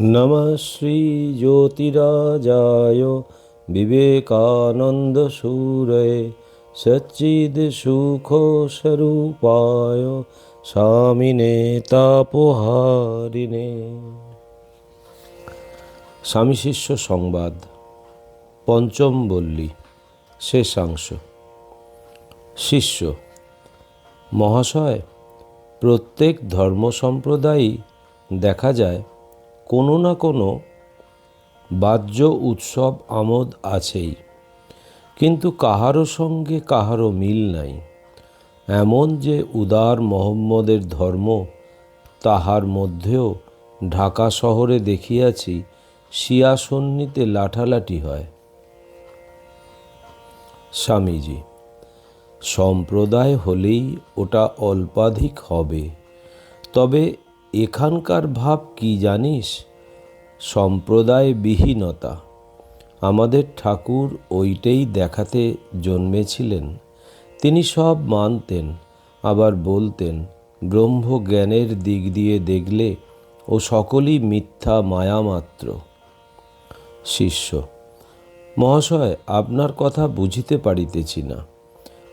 নম শ্রী জ্যোতিরাজায় বিবেকানন্দ সুরে সচিদ সুখ স্বরূপায় স্বামিনে তাপহারিণে। স্বামী শিষ্য সংবাদ, পঞ্চম বল্লী, শেষাংশ। শিষ্য, মহাশয়, প্রত্যেক ধর্ম সম্প্রদায়ই দেখা যায় কোনো না কোনো বাহ্য উৎসব আমোদ আছেই। কিন্তু কাহারও সঙ্গে কাহারও মিল নাই। এমন যে উদার মোহাম্মদের ধর্ম তাহার মধ্যেও ঢাকা শহরে দেখিয়াছি শিয়া সন্নিতে লাঠালাঠি হয়। স্বামীজি, সম্প্রদায় হলেই ওটা অল্পাধিক হবে। তবে এখানকার ভাব কি জানিস? সম্প্রদায় বিহীনতা। আমাদের ঠাকুর ওইটাই দেখাতে জন্মেছিলেন। তিনি সব মানতেন, আবার বলতেন, ব্রহ্মজ্ঞানের দিক দিয়ে দেখলে ও সকলই মিথ্যা মায়া মাত্র শিষ্য, মহাশয়, আপনার কথা বুঝিতে পারিতেছি না।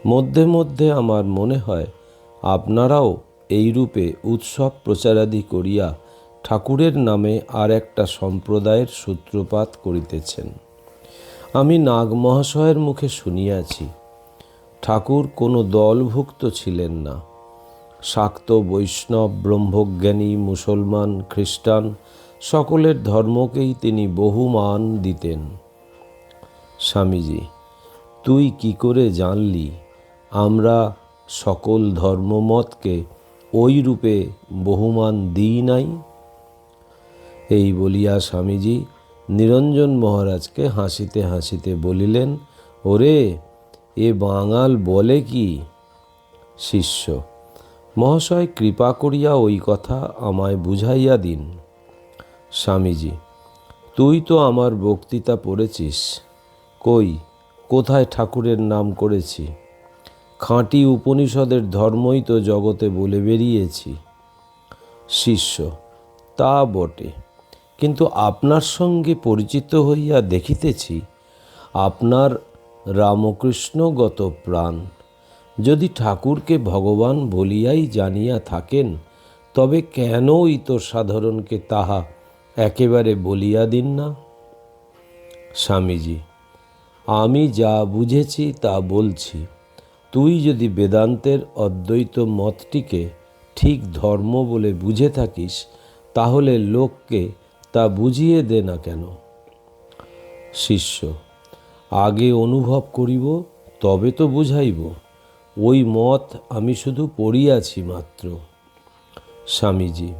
মধ্যে মধ্যে আমার মনে হয়, আপনারাও এইরূপে উৎসব প্রচারাদি করিয়া ঠাকুরের নামে আর একটা সম্প্রদায়ের সূত্রপাত করিতেছেন। আমি নাগ মহাশয়ের মুখে শুনিয়াছি, ঠাকুর কোনো দলভুক্ত ছিলেন না। শাক্ত, বৈষ্ণব, ব্রহ্মজ্ঞানী, মুসলমান, খ্রিস্টান, সকলের ধর্মকেই তিনি বহু মান দিতেন। স্বামীজি, তুই কি করে জানলি? আমরা সকল ধর্মমতকে ওই রূপে বহুমান দিই নাই। এই বলিয়া স্বামীজি নিরঞ্জন মহারাজকে হাসিতে হাসিতে বলিলেন, ওরে, এ বাঙাল বলে কি শিষ্য? মহাশয় কৃপা করিয়া ওই কথা আমায় বুঝাইয়া দিন। স্বামীজি, তুই তো আমার বক্তৃতা পড়েছিস। কই, কোথায় ঠাকুরের নাম করেছি? খাঁটি উপনিষদের ধর্মই তো জগতে বলে বেরিয়েছি। শিষ্য, তা বটে। কিন্তু আপনার সঙ্গে পরিচিত হইয়া দেখিতেছি, আপনার রামকৃষ্ণগত প্রাণ। যদি ঠাকুরকে ভগবান বলিয়াই জানিয়া থাকেন, তবে কেন ইতর সাধারণকে তাহা একেবারে বলিয়া দিন না? স্বামীজি, আমি যা বুঝেছি তা বলছি। তুই যদি বেদান্তের অদ্বৈত মতটিকে ঠিক ধর্ম বলে বুঝে থাকিস, তাহলে লোককে তা বুঝিয়ে দে না কেন? শিষ্য, আগে অনুভব করিব, তবে তো বুঝাইব। ওই মত আমি শুধু পড়িয়াছি মাত্র। স্বামীজি,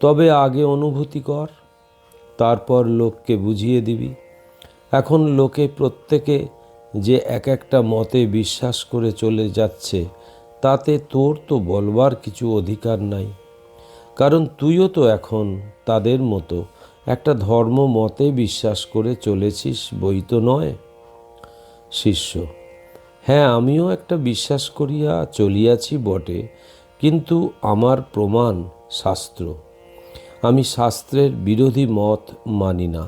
তবে আগে অনুভূতি কর, তারপর লোককে বুঝিয়ে দিবি। এখন লোকে প্রত্যেকে যে এক একটা মতে বিশ্বাস করে চলে যাচ্ছে, তাতে তোর তো বলবার কিছু অধিকার নাই। কারণ তুইও তো এখন তাদের মতো একটা ধর্ম মতে বিশ্বাস করে চলেছিস বই তো নয়। শিষ্য হ্যাঁ আমিও একটা বিশ্বাস করিয়া চলিয়াছি বটে, কিন্তু আমার প্রমাণ শাস্ত্র। আমি শাস্ত্রের বিরোধী মত মানি না।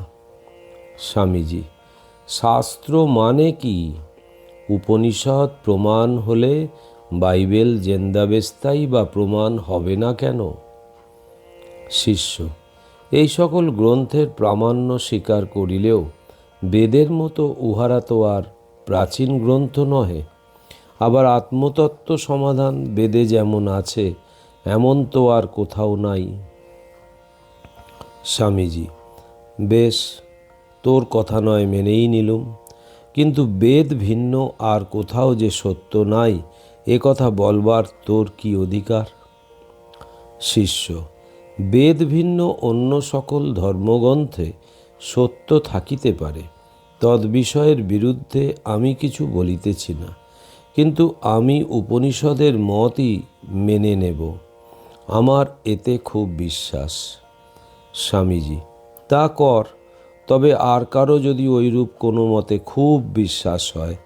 স্বামীজি শাস্ত্র মানে কি? উপনিষদ প্রমাণ হলে বাইবেল জেন্দাবেস্তাই বা প্রমাণ হবে না কেন? শিষ্য, এই সকল গ্রন্থের প্রামাণ্য স্বীকার করিলেও বেদের মতো উহারা তো আর প্রাচীন গ্রন্থ নহে। আবার আত্মতত্ত্ব সমাধান বেদে যেমন আছে, এমন তো আর কোথাও নাই। স্বামীজি, বেশ তোর কথা নয় মেনেই নিলুম। কিন্তু বেদ ভিন্ন, আর কোথাও যে সত্য নাই, এ কথা বলবার তোর কি অধিকার? শিষ্য, বেদ ভিন্ন অন্য সকল ধর্মগ্রন্থে সত্য থাকিতে পারে। তদ্বিষয়ের বিরুদ্ধে আমি কিছু বলিতেছি না, কিন্তু আমি উপনিষদের মতই মেনে নেব। আমার এতে খুব বিশ্বাস। স্বামীজি, তা কর। তবে আর কারও যদি ওইরূপ কোনো মতে খুব বিশ্বাস হয়,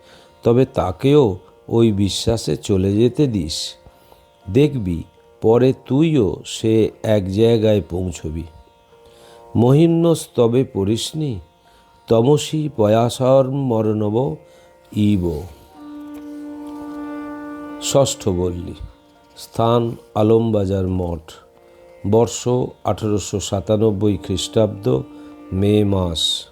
তবে তাকেও ওই বিশ্বাসে চলে যেতে দিস। দেখবি, পরে তুইও সে এক জায়গায় পৌঁছবি। মহিম্নস্তবে পরিষ্ণি তমসী পয়াসর মরণব ইব। ষষ্ঠ বল্লী, স্থান আলমবাজার মঠ, বর্ষ আঠেরোশো সাতানব্বই খ্রিস্টাব্দ মে মাস।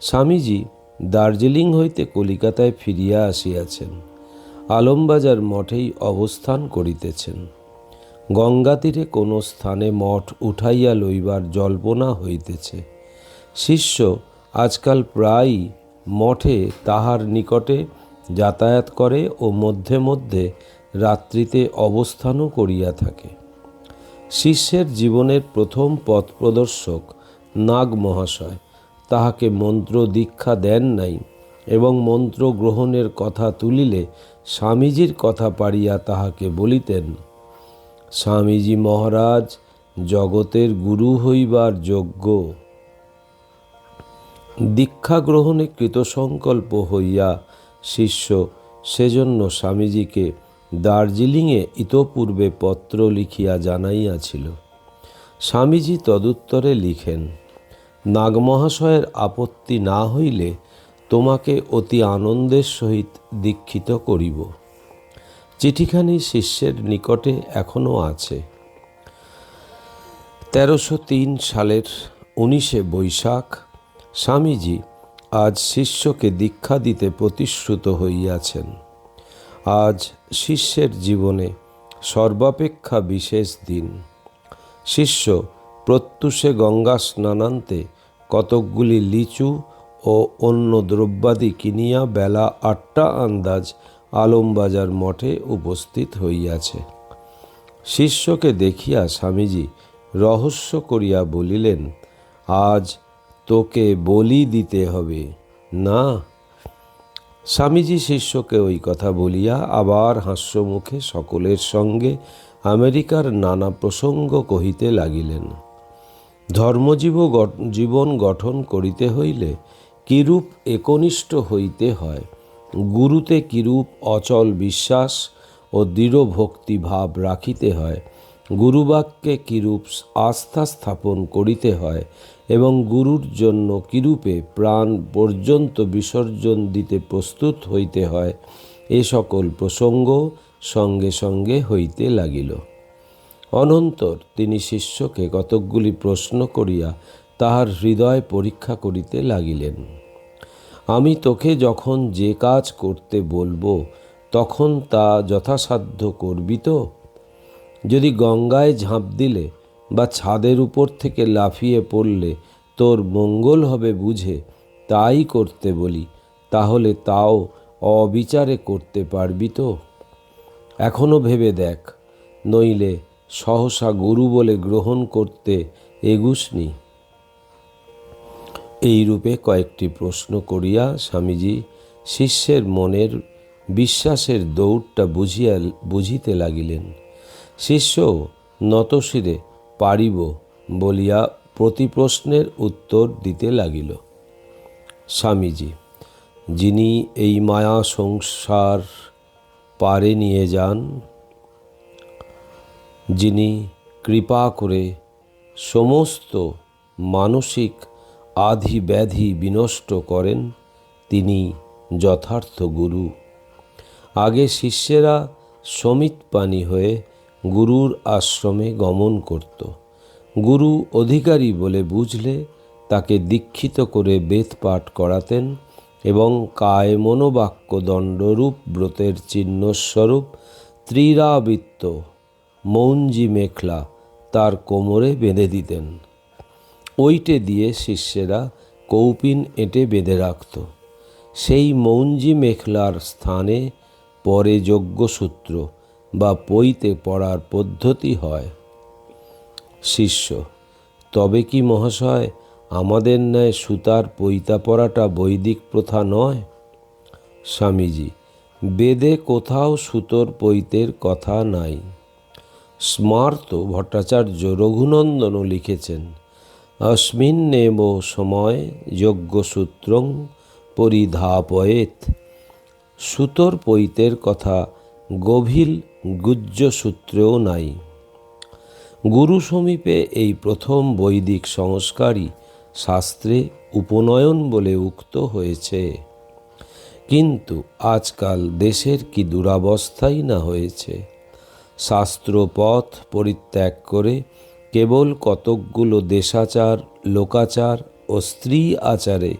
স্বামীজি দার্জিলিং হইতে কলিকাতায় ফিরিয়া আসিয়াছেন। আলমবাজার মঠেই অবস্থান করিতেছেন। গঙ্গা তীরে কোনো স্থানে মঠ উঠাইয়া লইবার জল্পনা হইতেছে। শিষ্য আজকাল প্রায়ই মঠে তাহার নিকটে যাতায়াত করে ও মধ্যে মধ্যে রাত্রিতে অবস্থানও করিয়া থাকে। শিষ্যের জীবনের প্রথম পথ প্রদর্শক নাগ মহাশয় তাহাকে মন্ত্র দীক্ষা দেন নাই এবং মন্ত্র গ্রহণের কথা তুলিলে স্বামীজির কথা পারিয়া তাহাকে বলিতেন, স্বামীজি মহারাজ, জগতের গুরু হইবার যোগ্য। দীক্ষা গ্রহণে কৃতসংকল্প হইয়া শিষ্য সেজন্য স্বামীজিকে দার্জিলিংয়ে ইতপূর্বে পত্র লিখিয়া জানাইয়াছিল। স্বামীজি তদুত্তরে লিখেন নাগমহাশয়ের আপত্তি না হইলে তোমাকে অতি আনন্দের সহিত দীক্ষিত করিব। চিঠিখানি শিষ্যের নিকটে এখনও আছে। তেরোশো তিন সালের উনিশে বৈশাখ স্বামীজি আজ শিষ্যকে দীক্ষা দিতে প্রতিশ্রুত হইয়াছেন। আজ শিষ্যের জীবনে সর্বাপেক্ষা বিশেষ দিন। শিষ্য প্রত্যুষে গঙ্গা স্নানান্তে কতকগুলি লিচু ও অন্য দ্রব্যাদি কিনিয়া বেলা আটটা আন্দাজ আলমবাজার মঠে উপস্থিত হইয়াছে। শিষ্যকে দেখিয়া স্বামীজি রহস্য করিয়া বলিলেন, আজ তোকে বলি দিতে হবে। না। স্বামীজি শিষ্যকে ওই কথা বলিয়া আবার হাস্যমুখে সকলের সঙ্গে আমেরিকার নানা প্রসঙ্গ কহিতে লাগিলেন। ধর্মজীব জীবন গঠন করিতে হইলে কিরূপ একনিষ্ঠ হইতে হয়? গুরুতে কিরূপ অচল বিশ্বাস ও দৃঢ় ভক্তি ভাব রাখিতে হয়? গুরুবাক্যে কিরূপ আস্থা স্থাপন করিতে হয়? এবং গুরুর জন্য কিরূপে প্রাণ পর্যন্ত বিসর্জন দিতে প্রস্তুত হইতে হয়? এ সকল প্রসঙ্গ সঙ্গে সঙ্গে হইতে লাগিল। অনন্তর তিনি শিষ্যকে কতকগুলি প্রশ্ন করিয়া তাহার হৃদয় পরীক্ষা করিতে লাগিলেন। আমি তোকে যখন যে কাজ করতে বলব, তখন তা যথাসাধ্য করবি তো? যদি গঙ্গায় ঝাঁপ দিলে বা ছাদের উপর থেকে লাফিয়ে পড়লে তোর মঙ্গল হবে বুঝে, তাই করতে বলি, তাহলে তাও অবিচারে করতে পারবি তো? এখনও ভেবে দেখ, নইলে সহসা গুরু বলে গ্রহণ করতে এগুসনি। এই রূপে কয়েকটি প্রশ্ন করিয়া স্বামীজি শিষ্যের মনের বিশ্বাসের দৌড়টা বুঝিয়া, বুঝিতে লাগিলেন। শিষ্য নতশিরে পারিব বলিয়া প্রতি প্রশ্নের উত্তর দিতে লাগিল। স্বামীজি, যিনি এই মায়া সংসার পারে নিয়ে যান যিনি কৃপা করে সমস্ত মানসিক আধি ব্যাধি বিনষ্ট করেন, তিনি যথার্থ গুরু। আগে শিষ্যেরা সমিত পানি হয়ে গুরুর আশ্রমে গমন করত। গুরু অধিকারী বলে বুঝলে তাকে দীক্ষিত করে বেদ পাঠ করাতেন এবং কায় মনোবাক্য দণ্ডরূপ ব্রতের চিহ্নস্বরূপ ত্রিরাবৃত্ত মৌঞ্জি মেখলা, তার কোমরে বেঁধে দিতেন। ওইটে দিয়ে শিষ্যেরা কৌপিন এঁটে বেঁধে রাখত। সেই মৌঞ্জি মেখলার স্থানে পরে যজ্ঞসূত্র বা পইতে পড়ার পদ্ধতি হয়। শিষ্য, তবে কি মহাশয়, আমাদের ন্যায় সুতার পৈতা পড়াটা বৈদিক প্রথা নয়? স্বামীজি, বেদে কোথাও সুতোর পৈতের কথা নাই। স্মার্ত ভট্টাচার্য রঘুনন্দনও লিখেছেন অস্মিন্নেব সময় যজ্ঞসূত্রং পরিধাপয়েত। সুতোর পৈতের কথা গভীর গুজ্জসূত্রেও নাই। গুরু সমীপে এই প্রথম বৈদিক সংস্কারই শাস্ত্রে উপনয়ন বলে উক্ত হয়েছে। কিন্তু আজকাল দেশের কি দুরাবস্থাই না হয়েছে? শাস্ত্রপথ পরিত্যাগ করে কেবল কতকগুলো দেশাচার, লোকাচার ও স্ত্রী আচারে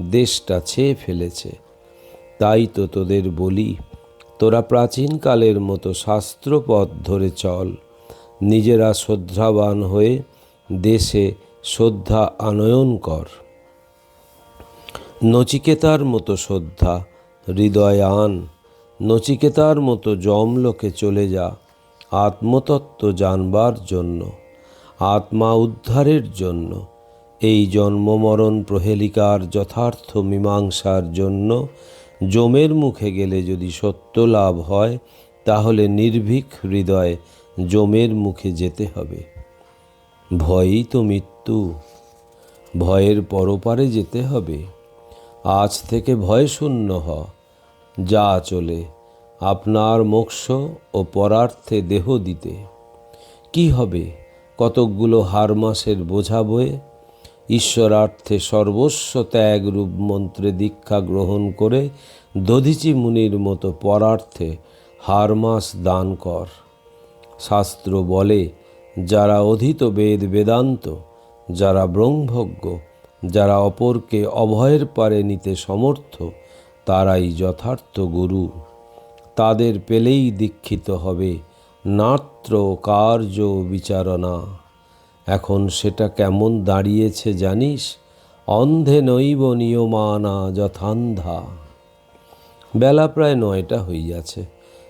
দেশটা ছেয়ে ফেলেছে। তাই তো তোদের বলি, তোরা প্রাচীনকালের মতো শাস্ত্রপথ ধরে চল। নিজেরা শ্রদ্ধাবান হয়ে দেশে শ্রদ্ধা আনয়ন কর। নচিকেতার মতো শ্রদ্ধা, হৃদয় আন। নচিকেতার মতো জমলোকে চলে যা। আত্মতত্ত্ব জানবার জন্য, আত্মা উদ্ধারের জন্য, এই জন্মমরণ প্রহেলিকার যথার্থ মীমাংসার জন্য জমের মুখে গেলে যদি সত্য লাভ হয়, তাহলে নির্ভীক হৃদয়ে জমের মুখে যেতে হবে। ভয়ই তো মৃত্যু, ভয়ের পরপারে যেতে হবে। আজ থেকে ভয় শূন্য হ, যা চলে আপনার মোক্ষ ও পরার্থে দেহ দিতে। কি হবে? কতকগুলো হার মাসের বোঝা বয়ে ঈশ্বরার্থে সর্বস্ব ত্যাগ রূপ মন্ত্রে দীক্ষা গ্রহণ করে দধিচি মুনির মতো পরার্থে হারমাস দান কর। শাস্ত্র বলে, যারা অধীত বেদ বেদান্ত, যারা ব্রহ্মজ্ঞ, যারা অপরকে অভয়ের পারে নিতে সমর্থ, তারাই যথার্থ গুরু। তাদের পেলেই দীক্ষিত হবে। নাত্র কার্য বিচারণা। এখন সেটা কেমন দাঁড়িয়েছে জানিস? অন্ধে নৈব নিয়মানা যথান্ধা। বেলা প্রায় নয়টা হইয়াছে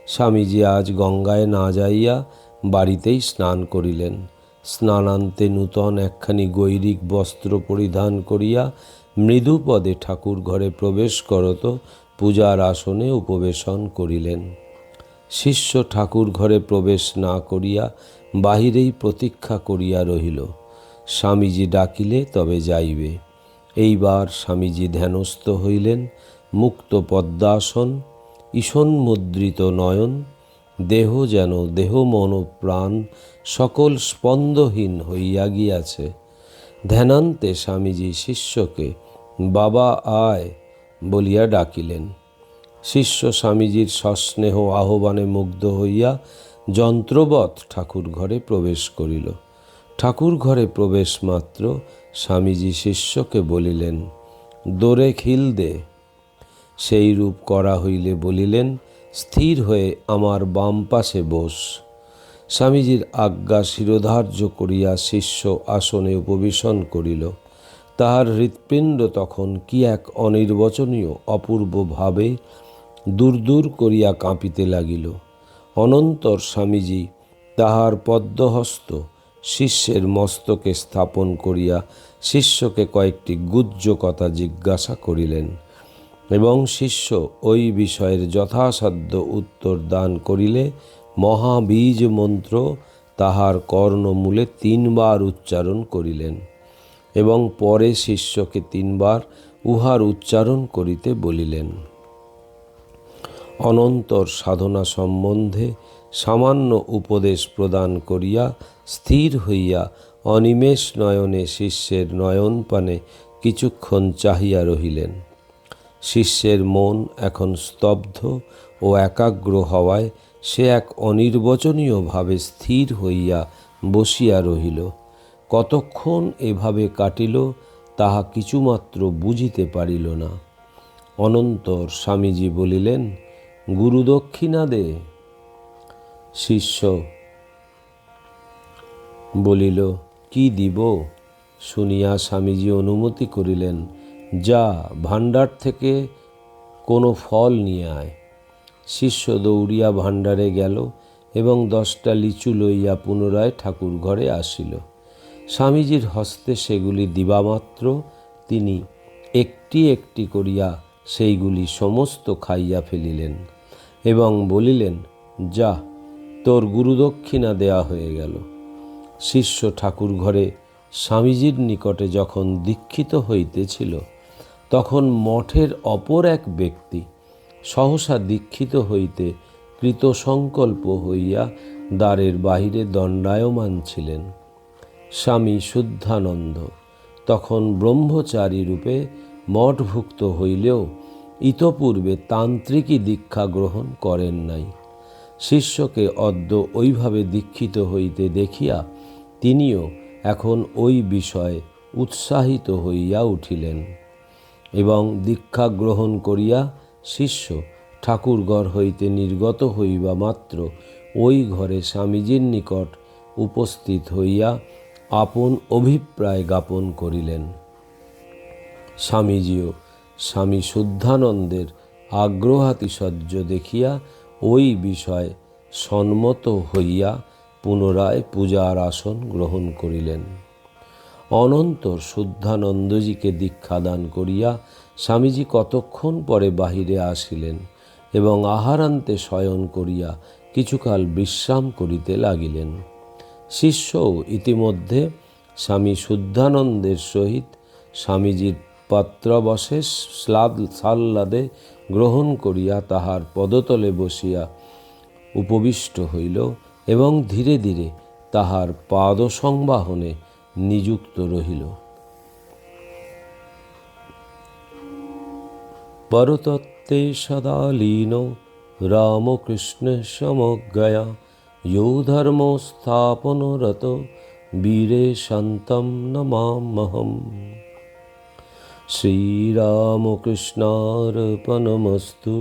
স্বামীজি আজ গঙ্গায় না যাইয়া বাড়িতেই স্নান করিলেন। স্নানান্তে নূতন একখানি গৈরিক বস্ত্র পরিধান করিয়া মৃদুপদে ঠাকুর ঘরে প্রবেশ করত পূজার আসনে উপবেশন করিলেন। শিষ্য ঠাকুর ঘরে প্রবেশ না করিয়া বাহিরেই প্রতীক্ষা করিয়া রহিল। স্বামীজি ডাকিলে তবে যাইবে। এইবার স্বামীজি ধ্যানস্থ হইলেন, মুক্ত পদ্মাসন ঈশন মুদ্রিত নয়ন, দেহ যেন দেহ মন প্রাণ সকল স্পন্দহীন হইয়া গিয়াছে। ধ্যানান্তে স্বামীজি শিষ্যকে, বাবা, আয়। বলিয়া ডাকিলেন। শিষ্য স্বামীজির সস্নেহ আহ্বানে মুগ্ধ হইয়া যন্ত্রবৎ ঠাকুর ঘরে প্রবেশ করিল। ঠাকুর ঘরে প্রবেশ মাত্র স্বামীজি শিষ্যকে বলিলেন, দোরে খিল দে। সেই রূপ করা হইলে বলিলেন, স্থির হয়ে আমার বাম পাশে বস। স্বামীজির আজ্ঞা শিরোধার্য করিয়া শিষ্য আসনে উপবেশন করিল। তাহার হৃৎপিণ্ড তখন কি এক অনির্বচনীয় অপূর্ব ভাবে দূর দূর করিয়া কাঁপিতে লাগিল। অনন্তর স্বামীজি তাহার পদ্মহস্ত শিষ্যের মস্তকে স্থাপন করিয়া শিষ্যকে কয়েকটি গুজ্জ কথা জিজ্ঞাসা করিলেন এবং শিষ্য ওই বিষয়ের যথাসাধ্য উত্তর দান করিলে মহাবীজ মন্ত্র তাহার কর্ণমূলে তিনবার উচ্চারণ করিলেন। এবং পরে শিষ্যকে তিনবার উহার উচ্চারণ করিতে বলিলেন। অনন্তর সাধনা সম্বন্ধে সামান্য উপদেশ প্রদান করিয়া স্থির হইয়া অনিমেষ নয়নে শিষ্যের নয়নপানে কিছুক্ষণ চাহিয়া রহিলেন। শিষ্যের মন এখন স্তব্ধ ও একাগ্র হওয়ায় সে এক অনির্বচনীয়ভাবে স্থির হইয়া বসিয়া রহিল। কতক্ষণ এভাবে কাটিল, তাহা কিছুমাত্র বুঝিতে পারিল না। অনন্তর স্বামীজি বলিলেন গুরুদক্ষিণা দে। শিষ্য বলিল, কি দিব? শুনিয়া স্বামীজি অনুমতি করিলেন, যা ভাণ্ডার থেকে কোনো ফল নিয়ে আয়। শিষ্য দৌড়িয়া ভাণ্ডারে গেল এবং দশটা লিচু লইয়া পুনরায় ঠাকুর ঘরে আসিল। স্বামীজির হস্তে সেগুলি দিবামাত্র, তিনি একটি একটি করিয়া সেইগুলি সমস্ত খাইয়া ফেলিলেন এবং বলিলেন, যা, তোর গুরুদক্ষিণা দেয়া হয়ে গেল। শিষ্য ঠাকুর ঘরে স্বামীজির নিকটে যখন দীক্ষিত হইতেছিল, তখন মঠের অপর এক ব্যক্তি সহসা দীক্ষিত হইতে কৃতসংকল্প হইয়া দ্বারের বাহিরে দণ্ডায়মান ছিলেন। স্বামী শুদ্ধানন্দ। তখন ব্রহ্মচারী রূপে মঠভুক্ত হইলেও ইতপূর্বে তান্ত্রিকী দীক্ষা গ্রহণ করেন নাই। শিষ্যকে অদ্য ওইভাবে দীক্ষিত হইতে দেখিয়া তিনিও এখন ওই বিষয়ে উৎসাহিত হইয়া উঠিলেন এবং দীক্ষা গ্রহণ করিয়া শিষ্য ঠাকুরঘর হইতে নির্গত হইবা মাত্র ওই ঘরে স্বামীজির নিকট উপস্থিত হইয়া আপন অভিপ্রায় জ্ঞাপন করিলেন। স্বামীজিও স্বামী শুদ্ধানন্দের আগ্রহাতিশয্য দেখিয়া ওই বিষয়ে সম্মত হইয়া পুনরায় পূজার আসন গ্রহণ করিলেন। অনন্তর শুদ্ধানন্দজিকে দীক্ষাদান করিয়া স্বামীজি কতক্ষণ পরে বাহিরে আসিলেন এবং আহারান্তে শয়ন করিয়া কিছুকাল বিশ্রাম করিতে লাগিলেন। শিষ্যও ইতিমধ্যে স্বামী শুদ্ধানন্দের সহিত স্বামীজির পাত্রাবশেষ স্লাদ সাল্লাদে গ্রহণ করিয়া তাহার পদতলে বসিয়া উপবিষ্ট হইল এবং ধীরে ধীরে তাহার পাদ সংবাহনে নিযুক্ত রহিল। পরতত্ত্বে সদা লীন, রামকৃষ্ণ সমজ্ঞয়া यो ধর্মস্থাপনরত বীরে শান্তম নমামহম শ্রীরামকৃষ্ণার্পণমস্তু